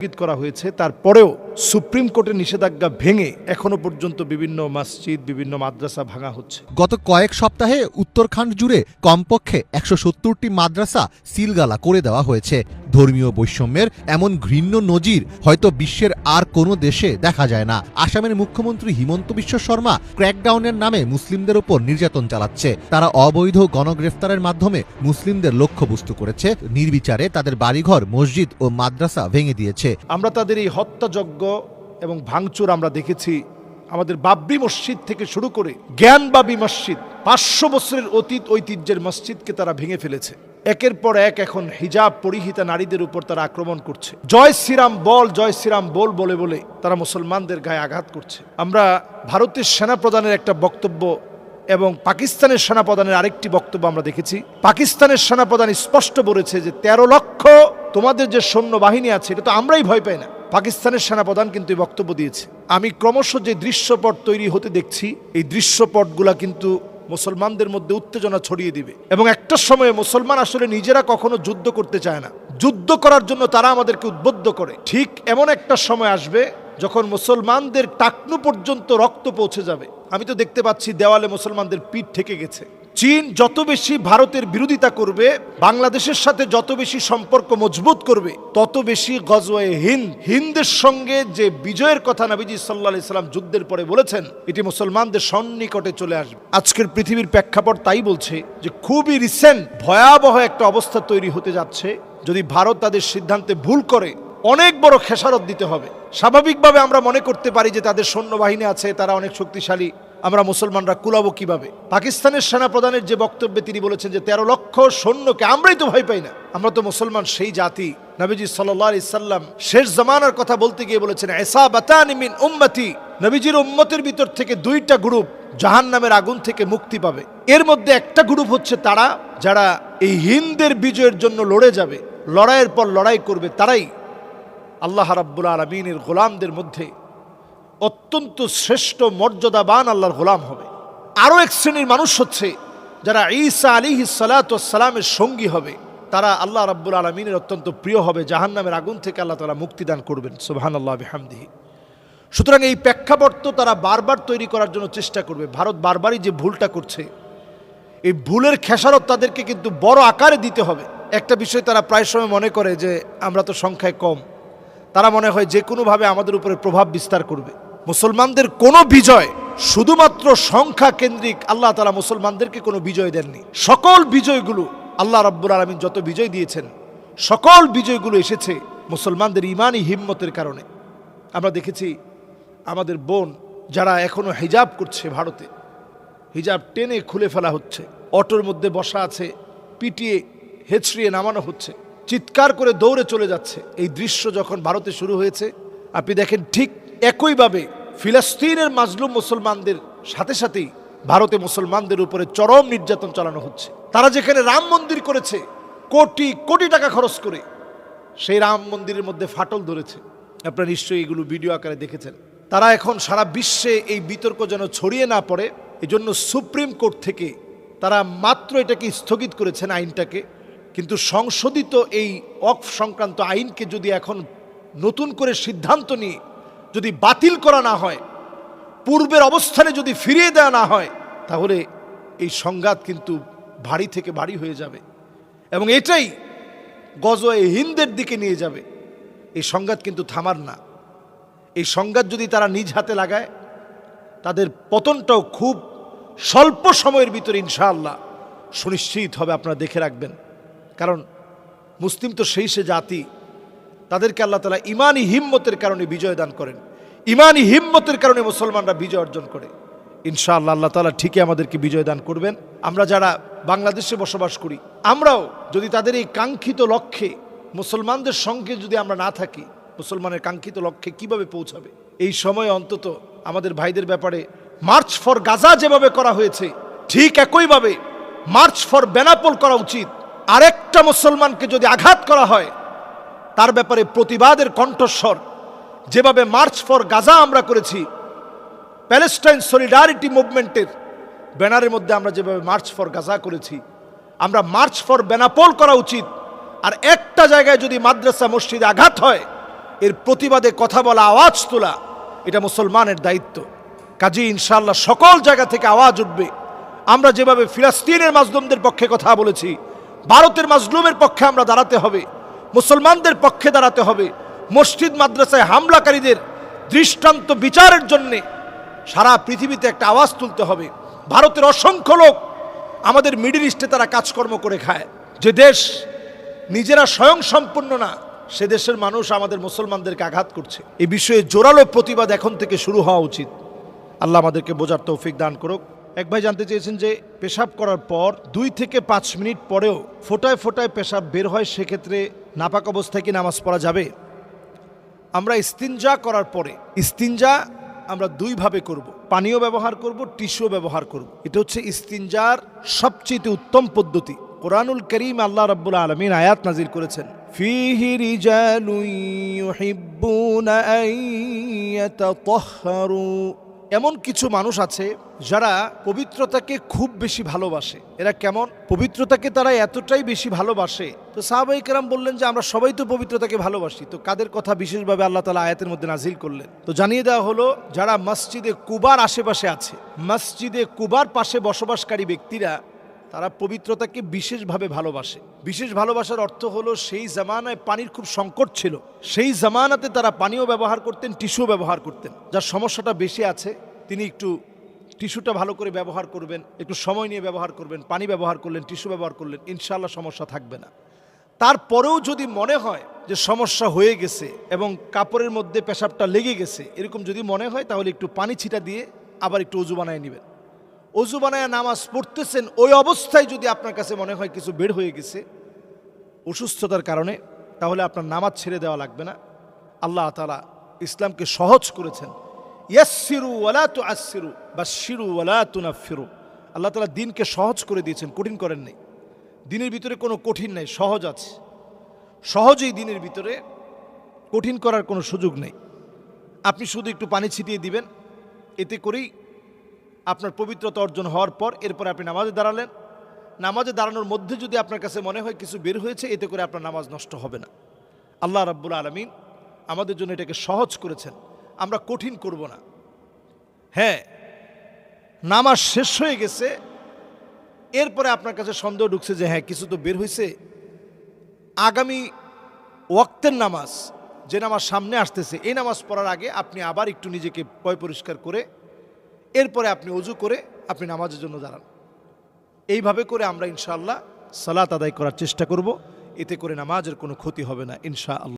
স্থগিত করা হয়েছে। তারপরেও সুপ্রিম কোর্টের নিষেধাজ্ঞা ভেঙে এখনও পর্যন্ত বিভিন্ন মসজিদ বিভিন্ন মাদ্রাসা ভাঙা হচ্ছে। গত কয়েক সপ্তাহে উত্তরখান্ড জুড়ে কমপক্ষে একশো সত্তরটি মাদ্রাসা সিলগালা করে দেওয়া হয়েছে। ধর্মীয় বৈষম্যের এমন ঘৃণ্য নজির হয়তো বিশ্বের আর কোনো দেশে দেখা যায় না। আসামের মুখ্যমন্ত্রী হিমন্ত বিশ্ব শর্মা ক্র্যাকডাউনের নামে মুসলিমদের উপর নির্যাতন চালাচ্ছে। তারা অবৈধ গণগ্রেফতারের মাধ্যমে মুসলিমদের লক্ষ্যবস্তু করেছে। নির্বিচারে তাদের বাড়িঘর মসজিদ ও মাদ্রাসা ভেঙে দিয়েছে। আমরা তাদের এই হত্যাযজ্ঞ এবং ভাঙচুর আমরা দেখেছি। আমাদের বাবরি মসজিদ থেকে শুরু করে জ্ঞানবাবী মসজিদ, পাঁচশো বছরের অতীত ঐতিহ্যের মসজিদকে তারা ভেঙে ফেলেছে। একের পর এক এখন হিজাব পরিহিতা নারীদের উপর তারা আক্রমণ করছে। জয় শ্রীরাম বল, জয় শ্রীরাম বল বলে বলে তারা মুসলমানদের গায়ে আঘাত করছে। আমরা ভারতের সেনাপ্রধানের একটা বক্তব্য এবং পাকিস্তানের সেনাপ্রধানের আরেকটি বক্তব্য আমরা দেখেছি। পাকিস্তানের সেনাপ্রধান স্পষ্ট বলেছে যে, তেরো লক্ষ তোমাদের যে সৈন্য বাহিনী আছে, এটা তো আমরাই ভয় পাই না। পাকিস্তানের সেনাপ্রধান কিন্তু এই বক্তব্য দিয়েছে। আমি ক্রমশ যে দৃশ্যপট তৈরি হতে দেখছি, এই দৃশ্যপটগুলা কিন্তু মুসলমানদের মধ্যে উত্তেজনা ছড়িয়ে দিবে। এবং একটা সময়ে মুসলমান আসলে নিজেরা কখনো যুদ্ধ করতে চায় না। যুদ্ধ করার জন্য তারা আমাদেরকে উদ্বুদ্ধ করে। ঠিক এমন একটা সময় আসবে যখন মুসলমানদের টাকনু পর্যন্ত রক্ত পৌঁছে যাবে। আমি তো দেখতে পাচ্ছি দেওয়ালে মুসলমানদের পিঠ থেকে গেছে। চীন যত বেশি ভারতের বিরোধিতা করবে, বাংলাদেশের সাথে যত বেশি সম্পর্ক মজবুত করবে, তত বেশি গজওয়ে হিন্দ। হিন্দের সঙ্গে যে বিজয়ের কথা নাবিজি সাল্লা ইসলাম যুদ্ধের পরে বলেছেন, এটি মুসলমানদের সন্নিকটে চলে আসবে। আজকের পৃথিবীর প্রেক্ষাপট তাই বলছে যে খুবই রিসেন্ট ভয়াবহ একটা অবস্থা তৈরি হতে যাচ্ছে। যদি ভারত তাদের সিদ্ধান্তে ভুল করে, অনেক বড় খেসারত দিতে হবে। স্বাভাবিকভাবে আমরা মনে করতে পারি যে তাদের সৈন্যবাহিনী আছে, তারা অনেক শক্তিশালী। আমরা মুসলমানরা কুলাবো কীভাবে? পাকিস্তানের সেনাপ্রধানের যে বক্তব্যে তিনি বলেছেন যে তেরো লক্ষ সৈন্যকে আমরাই তো ভয় পাই না। আমরা তো মুসলমান সেই জাতি। নবীজি সাল্লাহ সাল্লাম শেষ জামানার কথা বলতে গিয়ে বলেছেন এসা বাতানিমিন উম্মতি। নবীজির উম্মতের ভিতর থেকে দুইটা গ্রুপ জাহান নামের আগুন থেকে মুক্তি পাবে। এর মধ্যে একটা গ্রুপ হচ্ছে তারা, যারা এই হিন্দের বিজয়ের জন্য লড়ে যাবে। লড়াইয়ের পর লড়াই করবে তারাই। আল্লাহ রাব্বুল আলমিনের গোলামদের মধ্যে অত্যন্ত শ্রেষ্ঠ মর্যাদাবান আল্লাহর গোলাম হবে। আরও এক শ্রেণির মানুষ হচ্ছে যারা ঈসা আলী সালাতামের সঙ্গী হবে। তারা আল্লাহ রাব্বুল আলমিনের অত্যন্ত প্রিয় হবে। জাহান নামের আগুন থেকে আল্লাহ তালা মুক্তিদান করবেন। সুবাহান আল্লাহ হামদিহি সুতরাং এই প্রেক্ষাপট তারা বারবার তৈরি করার জন্য চেষ্টা করবে। ভারত বারবারই যে ভুলটা করছে, এই ভুলের খেসারত তাদেরকে কিন্তু বড় আকারে দিতে হবে। একটা বিষয় তারা প্রায় সময় মনে করে যে, আমরা তো সংখ্যায় কম। তারা মনে হয় যে কোনোভাবে আমাদের উপরে প্রভাব বিস্তার করবে। মুসলমানদের কোনো বিজয়, শুধুমাত্র সংখ্যা কেন্দ্রিক আল্লাহ তালা মুসলমানদেরকে কোনো বিজয় দেননি। সকল বিজয়গুলো আল্লাহ রাব্বুল আলমিন যত বিজয় দিয়েছেন, সকল বিজয়গুলো এসেছে মুসলমানদের ইমানই হিম্মতের কারণে। আমরা দেখেছি আমাদের বোন যারা এখনও হিজাব করছে ভারতে, হিজাব টেনে খুলে ফেলা হচ্ছে, অটোর মধ্যে বসা আছে, পিটিয়ে হেঁচড়িয়ে নামানো হচ্ছে, চিৎকার করে দৌড়ে চলে যাচ্ছে। এই দৃশ্য যখন ভারতে শুরু হয়েছে, আপনি দেখেন ঠিক একইভাবে ফিলিস্তিনের মাজলুম মুসলমানদের সাথে সাথেই ভারতে মুসলমানদের উপরে চরম নির্যাতন চালানো হচ্ছে। তারা যেখানে রাম মন্দির করেছে, কোটি কোটি টাকা খরচ করে, সেই রাম মন্দিরের মধ্যে ফাটল ধরেছে। আপনারা নিশ্চয়ই এগুলো ভিডিও আকারে দেখেছেন। তারা এখন সারা বিশ্বে এই বিতর্ক যেন ছড়িয়ে না পড়ে, এজন্য সুপ্রিম কোর্ট থেকে তারা মাত্র এটাকে স্থগিত করেছেন আইনটাকে। কিন্তু সংশোধিত এই অফ সংক্রান্ত আইনকে যদি এখন নতুন করে সিদ্ধান্ত নিয়ে যদি বাতিল করা না হয়, পূর্বের অবস্থানে যদি ফিরিয়ে দেওয়া না হয়, তাহলে এই সংঘাত কিন্তু ভারী থেকে ভারী হয়ে যাবে। এবং এটাই গজয়ে হিন্দের দিকে নিয়ে যাবে। এই সংঘাত কিন্তু থামার না। এই সংঘাত যদি তারা নিজ হাতে লাগায়, তাদের পতনটাও খুব স্বল্প সময়ের ভিতরে ইনশাআল্লাহ সুনিশ্চিত হবে, আপনারা দেখে রাখবেন। কারণ মুসলিম তো সেই সে জাতি তাদেরকে আল্লাহ তালা ইমানি হিম্মতের কারণে বিজয় দান করেন। ইমানই হিম্মতের কারণে মুসলমানরা বিজয় অর্জন করে। ইনশাআল্লাহ আল্লাহ তালা ঠিকই আমাদেরকে বিজয় দান করবেন। আমরা যারা বাংলাদেশে বসবাস করি, আমরাও যদি তাদের এই কাঙ্ক্ষিত লক্ষ্যে মুসলমানদের সঙ্গে যদি আমরা না থাকি, মুসলমানের কাঙ্ক্ষিত লক্ষ্যে কীভাবে পৌঁছাবে? এই সময় অন্তত আমাদের ভাইদের ব্যাপারে মার্চ ফর গাজা যেভাবে করা হয়েছে, ঠিক একইভাবে মার্চ ফর বেনাপোল করা উচিত। আরেকটা মুসলমানকে যদি আঘাত করা হয় তার ব্যাপারে প্রতিবাদের কণ্ঠস্বর। যেভাবে মার্চ ফর গাজা আমরা করেছি প্যালেস্টাইন সলিডারিটি মুভমেন্টের ব্যানারের মধ্যে আমরা যেভাবে মার্চ ফর গাজা করেছি, আমরা মার্চ ফর বেনাপোল করা উচিত। আর একটা জায়গায় যদি মাদ্রাসা মসজিদে আঘাত হয়, এর প্রতিবাদে কথা বলা, আওয়াজ তোলা, এটা মুসলমানের দায়িত্ব। কাজী ইনশাল্লাহ সকল জায়গা থেকে আওয়াজ উঠবে। আমরা যেভাবে ফিলাস্তিনের মাজলুমদের পক্ষে কথা বলেছি, ভারতের মাজলুমের পক্ষে আমরা দাঁড়াতে হবে। মুসলমানদের পক্ষে দাঁড়াতে হবে। মসজিদ, মাদ্রাসায় হামলাকারীদের দৃষ্টান্ত বিচারের জন্যে সারা পৃথিবীতে একটা আওয়াজ তুলতে হবে। ভারতের অসংখ্য লোক আমাদের মিডিল ইস্টে তারা কাজকর্ম করে খায়। যে দেশ নিজেরা স্বয়ং সম্পূর্ণ না, সে দেশের মানুষ আমাদের মুসলমানদেরকে আঘাত করছে। এই বিষয়ে জোরালো প্রতিবাদ এখন থেকে শুরু হওয়া উচিত। আল্লাহ আমাদেরকে বোঝার তৌফিক দান করুক। এক ভাই জানতে চেয়েছেন যে, পেশাব করার পর দুই থেকে পাঁচ মিনিট পরেও ফোটায় ফোটায় পেশাব বের হয়, সেক্ষেত্রে নাপাক অবস্থায় কি নামাজ পড়া যাবে? আমরা ইস্তিনজা করার পরে, ইস্তিনজা আমরা দুইভাবে করব। পানীয় ব্যবহার করব, টিস্যু ব্যবহার করব। এটা হচ্ছে ইস্তিনজার সবচেয়ে উত্তম পদ্ধতি। কোরআনুল করিম আল্লাহ রাব্বুল আলমিন আয়াত নাজির করেছেন, ফিহি রিজালুন ইউহিব্বুনা আন ইয়াতাতাহহারু। এমন কিছু মানুষ আছে যারা পবিত্রতাকে খুব বেশি ভালোবাসে। এরা কেমন? পবিত্রতাকে তারা এতটাই বেশি ভালোবাসে। তো সাহাবাই কেরাম বললেন যে, আমরা সবাই তো পবিত্রতাকে ভালোবাসি। তো কাদের কথা বিশেষভাবে আল্লাহ তালা আয়াতের মধ্যে নাজিল করলেন? তো জানিয়ে দেওয়া হলো, যারা মসজিদে কুবার আশেপাশে আছে, মসজিদে কুবার পাশে বসবাসকারী ব্যক্তিরা তারা পবিত্রতাকে বিশেষভাবে ভালোবাসে। বিশেষ ভালোবাসার অর্থ হলো সেই জামানায় পানির খুব সংকট ছিল। সেই জামানাতে তারা পানিও ব্যবহার করতেন, টিস্যু ব্যবহার করতেন। যার সমস্যাটা বেশি আছে, তিনি একটু টিস্যুটা ভালো করে ব্যবহার করবেন, একটু সময় নিয়ে ব্যবহার করবেন, পানি ব্যবহার করলেন, টিস্যু ব্যবহার করলেন ইনশাল্লাহ সমস্যা থাকবে না। তারপরেও যদি মনে হয় যে সমস্যা হয়ে গেছে এবং কাপড়ের মধ্যে পেশাবটা লেগে গেছে, এরকম যদি মনে হয় তাহলে একটু পানি ছিটা দিয়ে আবার একটু অজু বানায় নেবেন। অজু বানায় নামাজ পড়তেছেন, ওই অবস্থায় যদি আপনার কাছে মনে হয় কিছু বের হয়ে গেছে অসুস্থতার কারণে, তাহলে আপনার নামাজ ছেড়ে দেওয়া লাগবে না। আল্লাহ তালা ইসলামকে সহজ করেছেন। ইয়াসিরু ওয়ালা তু আসিরু বা শিরু ওয়ালা তুনাফিরু আল্লাহ তালা দিনকে সহজ করে দিয়েছেন, কঠিন করেন নাই। দিনের ভিতরে কোনো কঠিন নাই, সহজ আছে। সহজেই দিনের ভিতরে কঠিন করার কোনো সুযোগ নেই। আপনি শুধু একটু পানি ছিটিয়ে দিবেন, এতে করেই আপনার পবিত্রতা অর্জন হওয়ার পর এরপর আপনি নামাজে দাঁড়ালেন। নামাজে দাঁড়ানোর মধ্যে যদি আপনার কাছে মনে হয় কিছু বের হয়েছে, এতে করে আপনার নামাজ নষ্ট হবে না। আল্লাহ রাব্বুল আলমিন আমাদের জন্য এটাকে সহজ করেছেন। আমরা কঠিন করব না। হ্যাঁ নামাজ শেষ হয়ে গেছে, এরপরে আপনার কাছে সন্দেহ ঢুকছে যে হ্যাঁ কিছু তো বের হয়েছে। আগামী ওয়াক্তের নামাজ, যে নামাজ সামনে আসতেছে, এই নামাজ পড়ার আগে আপনি আবার একটু নিজেকে পয় পরিষ্কার করে এরপরে আপনি উজু করে আপনি নামাজের জন্য দাঁড়ান। এইভাবে করে আমরা ইনশাআল্লাহ সালাত আদায় করার চেষ্টা করব। এতে করে নামাজের কোনো ক্ষতি হবে না ইনশাআল্লাহ।